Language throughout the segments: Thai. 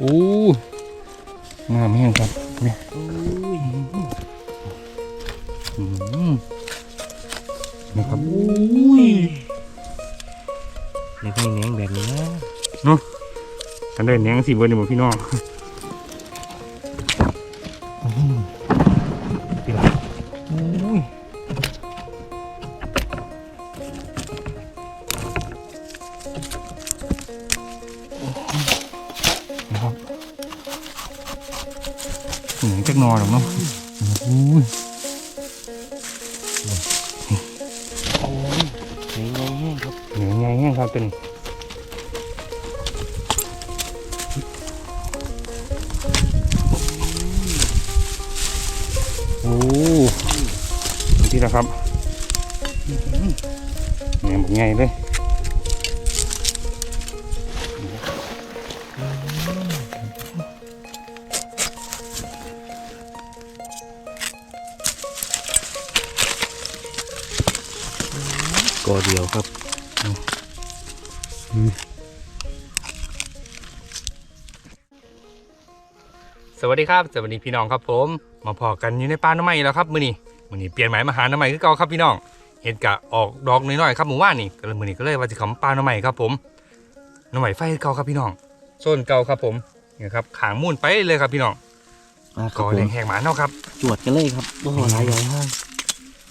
โอ้งามแห้งครับเนี่ยอุ้ยอืมนี่ครับอุ้ยในไฟแหนงแบบนี้นะกันได้เนียงสีเบอร์นี่หมดพี่น้อง หนื่อยจักหนอนหรอกเนาะอุ้ยโอ้ยแหนงไงแห้งครับเหนื่อยไงแห้งครับตัวนี้โอ้ที่ละครับเหนื่อยหมดไงเลย อเดียวครับสวัสดีครับสวัสดีพี่น้องครับผม มาพอกันอยู่ในป่าหน้ำไม้แล้วครับมื้อนี้มื้อนี้เปลี่ยนหมายมาหาหน้ำไม้คือเก่าครับพี่น้องเห็ดกะออกดอกน้อยๆครับหมู่บ้านนี่ก็เลยมื้อนี้ก็เลยว่าจะขำป่าหน้ำไม้ครับผมหน้ำไม้ไฟคือเก่าครับพี่น้องโซนเก่าครับผมนี่ครับขางมุ่นไปเลยครับพี่น้องมาคก่รับอผแดมงแหกหมาเนาะครับ จวดกันเลยครับโอ้โหหลายใหญ่ห้าง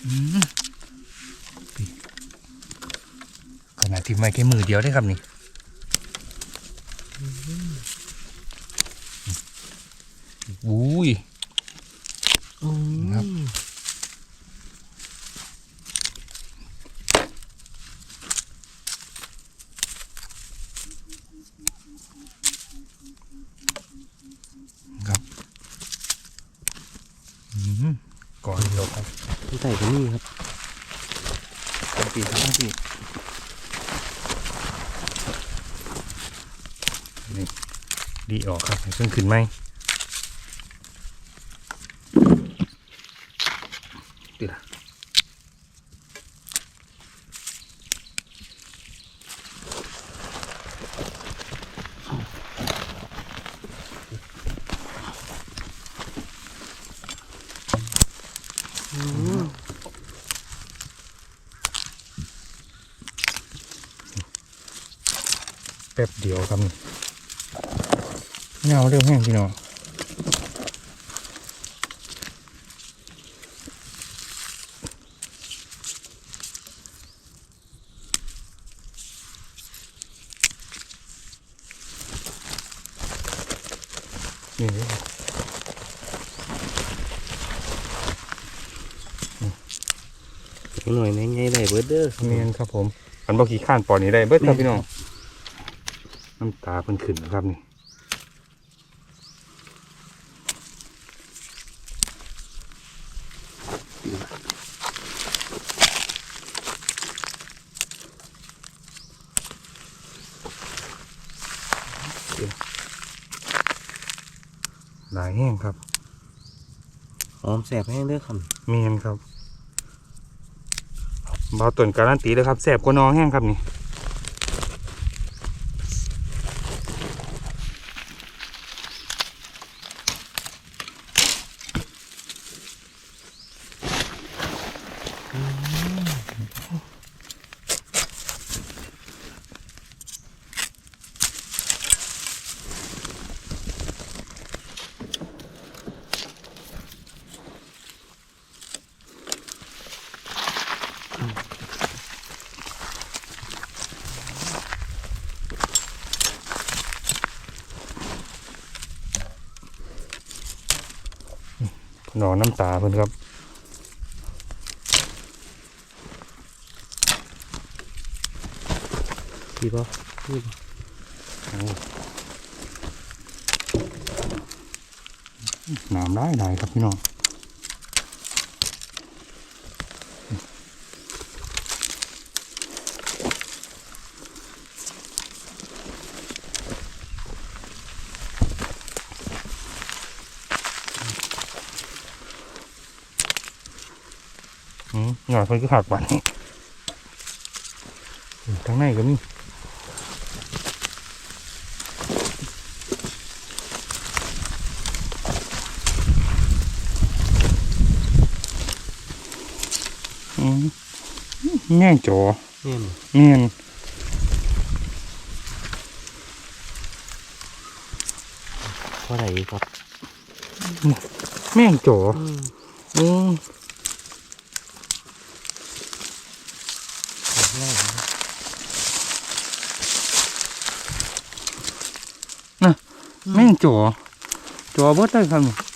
ขนาดที่ไม่แค่มือเดียวได้ครับนี่อุ้ย ครับ ครับอืมก่อนเดียวครับ ที่ใส่กันนี่ครับ ทั้งปีทั้งปีนี่ ดีออกครับเครื่องขึ้นไหมดีละแป๊บเดียวครับ เงาเริ่มแห้งพี่น้องนี่เลยอีกหน่อยแหนงไงได้เบิร์ดเด้อเมียนครับผมอันบอกขี้ข้านปอนี้ได้เบิดครับพี่น้อง น้ำตาเพิ่นขึ้นนะครับนี่ หลายแห้งครับหอมแสบแห้งเด้อครับเมียนครับเบาต้นการันตีเลยครับแสบกว่าน้องแห้งครับนี่ หนอนน้ำตาเพิ่อนครับ พี่ป่ะน้ำได้ได้ครับพี่น้องอืมหน่อยเพิ่นก็หักบันทั้งในก็มี แม่งจ๋อเนี่ยแม่นเท่าไหร่ครับแม่งจ๋ออืมง่ายนะแม่งจ๋อจ๋อเบิดเลยครับ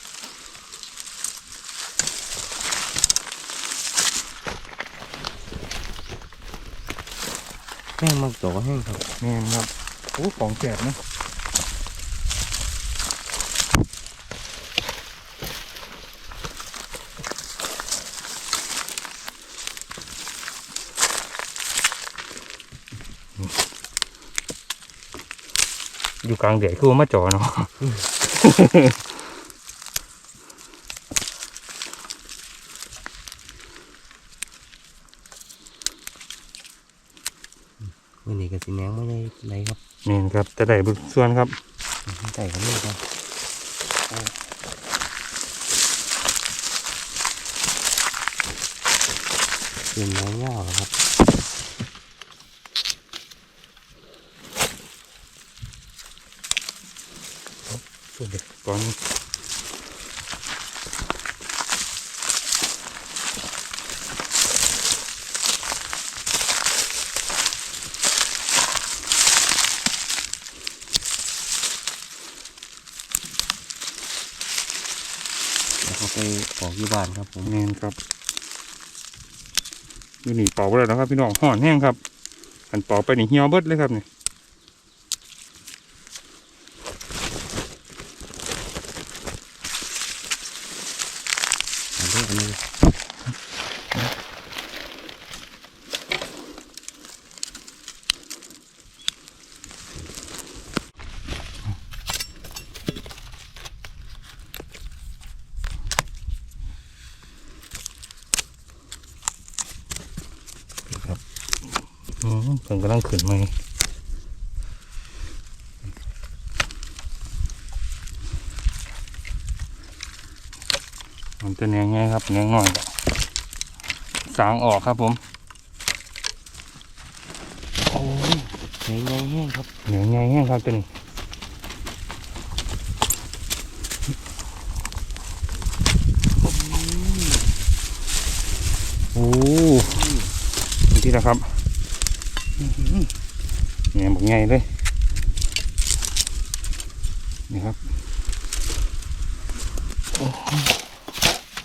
แม่งมักจ่อแห้งครับแม่นครับโอ้ของแสบนะอยู่กลางแดดคือว่ามาจ่อเนาะ วันนี้ก็สิแหนงไม่ได้ไรครับแม่นครับแต่ได้เบึกส่วนครับใส่กันเลยครับเป็นแหนงยาวครับส่วนเด็กก่อน ไปออกที่บ้านครับ ผมแม่นครับอยู่นี่เป่าไปแล้วนะครับ พี่น้องห่อนแห้งครับอันเป่าไปนี่เหี่ยวเบิดเลยครับนี่ยนี้อันนี้ อืมเพิ่งกำลังขึ้นมามันจะแนงไงครับแนงหน่อยก็สางออกครับผมโอ้ยแหนงใหญ่แห้งครับแนงไงแห้งครับตัวนี้โอ้ดูที่นะครับ แหนงแบอกไงเลยนี่ครับ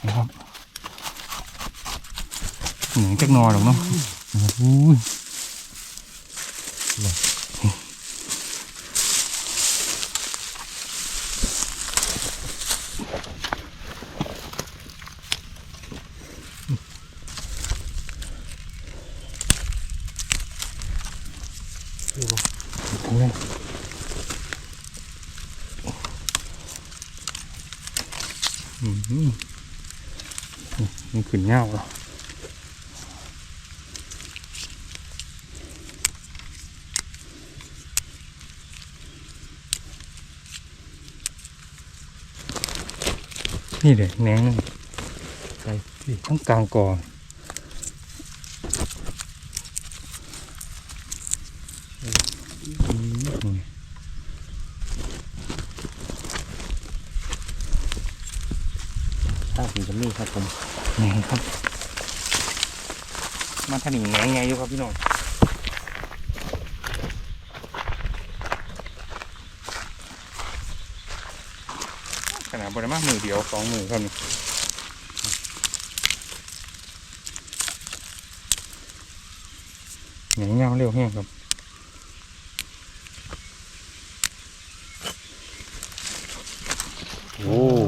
นี่ครับเหนียงจักนอหรอกเนาะอู้ย ทั้งนั้นอืม นี่ขึ้นเงาเหรอนี่เด็กแหนงนึงใส่ที่ทั้งกลางกอ ตั้งสีกั นนี่ครับผมแหนงครับ มาถนิงแหนงไงอยู่ครับพี่น้องขนาดบริมามือเดียวสองมือครับนี่แหนงเงาเร็วแห้งครับโอ้จ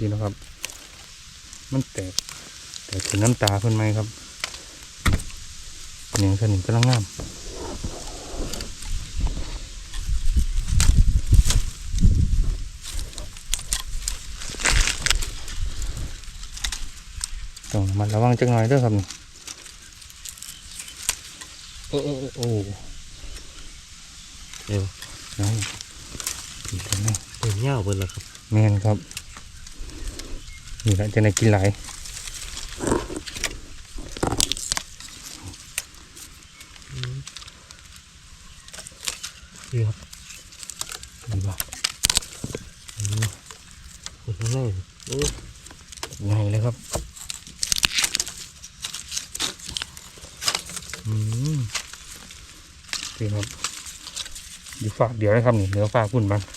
ริงๆนะครับ มันแตกแตกเป็นน้ำตาเพิ่นไหมครับเหนียงสนิมกำลังงามต้องระมันระวังจักหน่อยเด้อครับนี่โอ้โอ้โอ้โอ้เร็วน้อยอีกแล้วนะเป็นยาวเบิดแล้วครับแมนครับ นี่แหละจะในกินไหลดีครับดีบ่ดูขุดง่ยง่ายเลยครับอืมดีครัอยู่ฝากเดี๋ยวนะครับนี่เนื้อฝากพุ่นมาน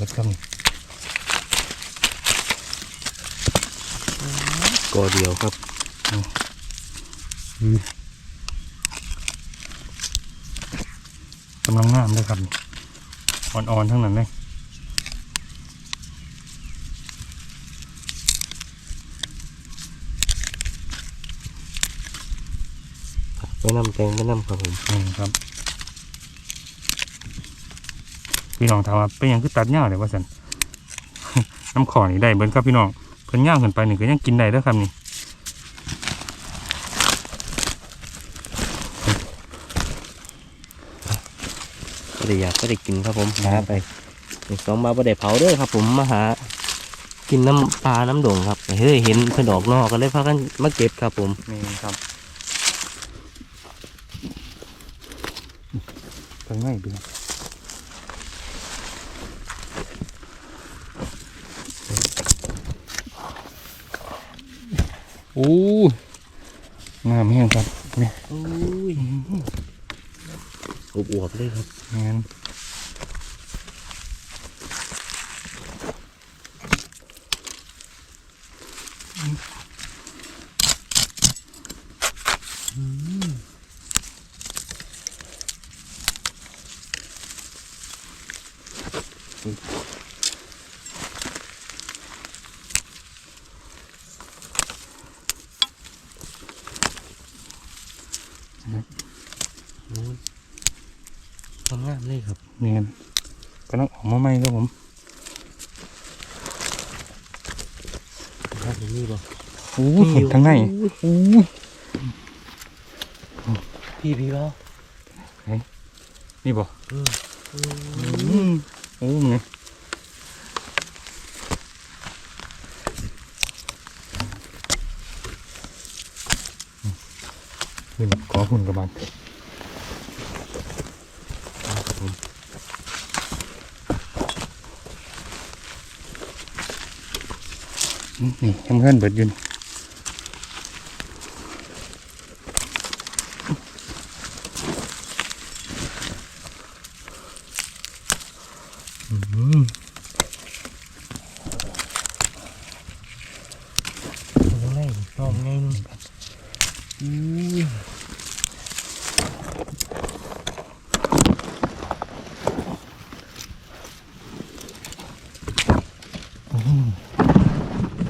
แบ่งเบิดครับนี่กอเดียวครับกำลังงามเลยครับนี่อ่อนๆทั้งนั้นเลยไปน้ำแตงไปน้ำครับผมนี่ครับ พี่น้องถามว่าเป็นหยังคือตัดเงาเดี๋ยวว่าสันน้ำขอนี่ได้เบิ้ครับพี่น้องเพิ่นย่างขึ้นไปนี่ก็ยังกินได้เด้อครับนี่ก็ได้อยากก็ได้กินครับผมหาไปอีกสองมาบ่ได้เผาเด้อครับ ผมมาหา กินน้ำปลาน้ำโด่งครับเฮ้ยเห็นเพิ่นออกนอกก็เลยพากันมาเก็บครับผมนี่ครับเป็นไงพี่น้ องโอ้งามแห้งครับนี่โอ้ยอวบๆเลยครับงานครับ โอ้ยทำงามเลยครับเนียนกำลังออกมาใหม่ครับผมครับผมนี่บ่โอ้ยเห็นทั้งในโอ้ยพี่พี่เปล่านี่บ่อืมอืมโอ้มึงไงขึ้นขอหุ่นกับมันครับผม นี่ยังเพื่อนเบิดยืนอืม ข้างในชอบไงนึงอุ้ย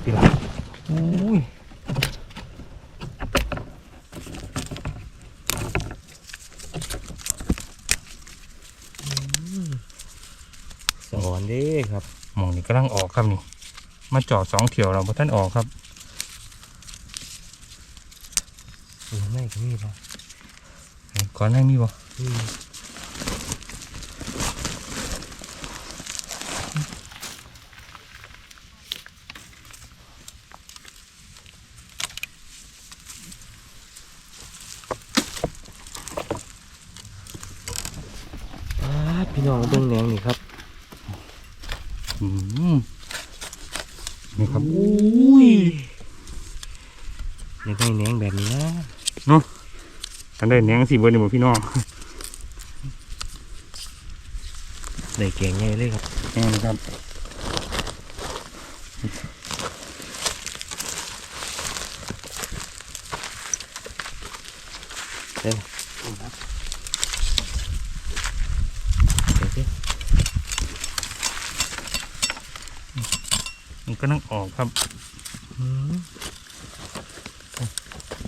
พี่ละโอ้ย สอนเด้ครับ หมองนี่ กำลังออกครับนี่มาจอดสองเถี่ยวเราพอท่านออกครับข้างในก็มีบ่ก่อนหน้ามีบ่ อืมอ่าพี่น้องเบิ่งแหนงนี่ครับ อืมนี่ครับ อุ้ยในไงแหนงแบบนี้นะ ทัน ได้แหนงสีเบอร์นี่บ่พี่น้องได้แกงใหญ่เลยครับแน่นครับเดี๋ยวมันกำลังออกครับอืม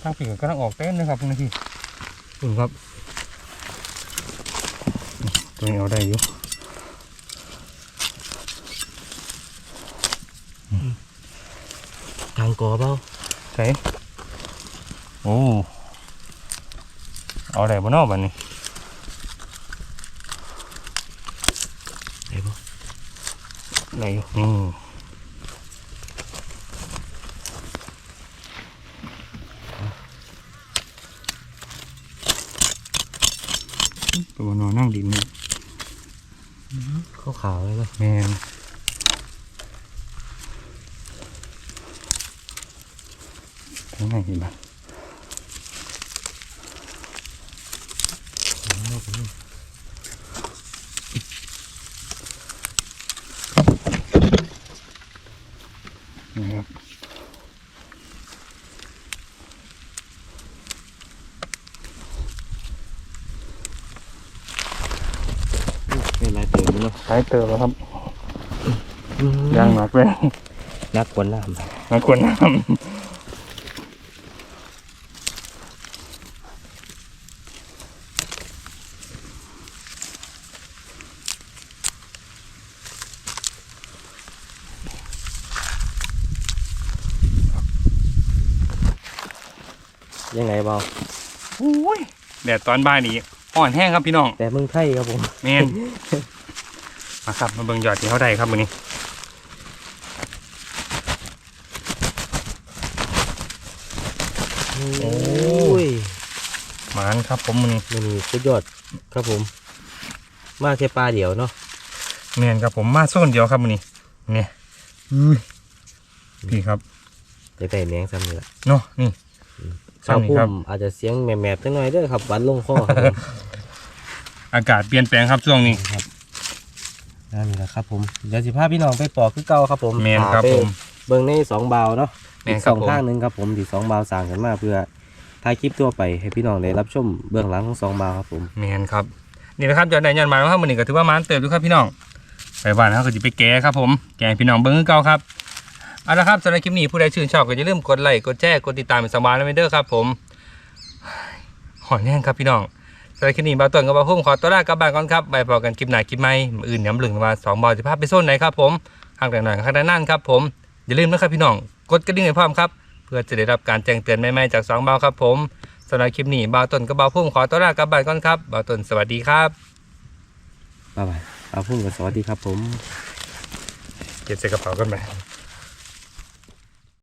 ทางปีกกำลังออกเต้นเลยครับนี่พี่ คุณครับ ตัวนี้เอาได้อยู่ทางกอเปล่าใช่โอ้เอาได้บ่เนอกบัดนี้ได้บ่ไหนนี่ตัวนอนนั่งดินนี่ ขาวๆเลยเนาะแมนข้างในเห็นปะนี่ครับ เป็นลายเติมเนาะใช้เติมแล้วครับอืมย่างหนักเลยนักกว่าน้นักควรน้ำยังไงเบาำอุ้ยแดดตอนบ่ายนี้อ่อนแห้งครับพี่น้อง แต่เมืองไทยครับผมแมน มาครับ มาเบิ่งยอดที่เขาได้ครับวันนี้โอ้ยหมานครับผมวันนี้มันมีสุดยอดครับผม มาแค่ปลาเดียวเนาะแมนครับผมมาโซนเดียวครับวันนี้เนี่ยอุ้ยพี่ครับจะได้แมงซ้ำนี่แหละเนาะนี่ข้าวซ้ำนี่พุ่ครับมอาจจะเสียงแหมบๆจังหน่อยเด้อครับหวันลงคอครับผมอากาศเปลี่ยนแปลงครับช่วงนี้ครับ นั่นแหละครับผมเดี๋ยวสิพาพี่น้องไปปอกคือเก่าครับผมแมนครับหาไปผมเบิ่งในสองบาวเนาะแมอีนกคสรับองผมข้างหนึ่งครับผมที่สองบาวสั่งกันมาเพื่อถ่ายคลิปตัวไปให้พี่น้องได้รับชมเบื้องหลังของสองบาวครับผมแมนครับนี่นะครับยอดได้ยอดหมานครับวันนี้ก็ถือว่าหมานเติบดูครับพี่น้องไปบ้านเขาก็จะไปแก้ครับผมแกงพี่น้องเบิ้งคือเก่าครับเอาละครับสำหรับคลิปนี้ผู้ใดชื่นชอบก็อย่าลืมกดไลค์กดแชร์กดติดตามเป็นสมานและเมเดอร์ครับ ผมหอนแน่งครับพี่น้อง สำหรับคลิปนี้บาวต้นกับบาวพุ่มขอตัวลากลับบ้านก่อนครับไปพอกันคลิปหน้าคลิปใหม่มื้ออื่นย้ำลึงว่าสองบอลจะพาไปโซนไหนครับผมห่างแต่หน่อยข้างด้านนั่นครับผมอย่าลืมนะครับพี่น้องกดกระดิ่งให้พร้อมครับเพื่อจะได้รับการแจ้งเตือนใหม่ๆจากสองบาวครับผมสำหรับคลิปนี้บาวต้นกับบาวพุ่มขอตัวลากลับบ้านก่อนครับบาวต้นสวัสดีครับบ๊ายบายเอาพุ่มกับสวัสดีครับผมเก็บใส่กระเป๋ากันไหม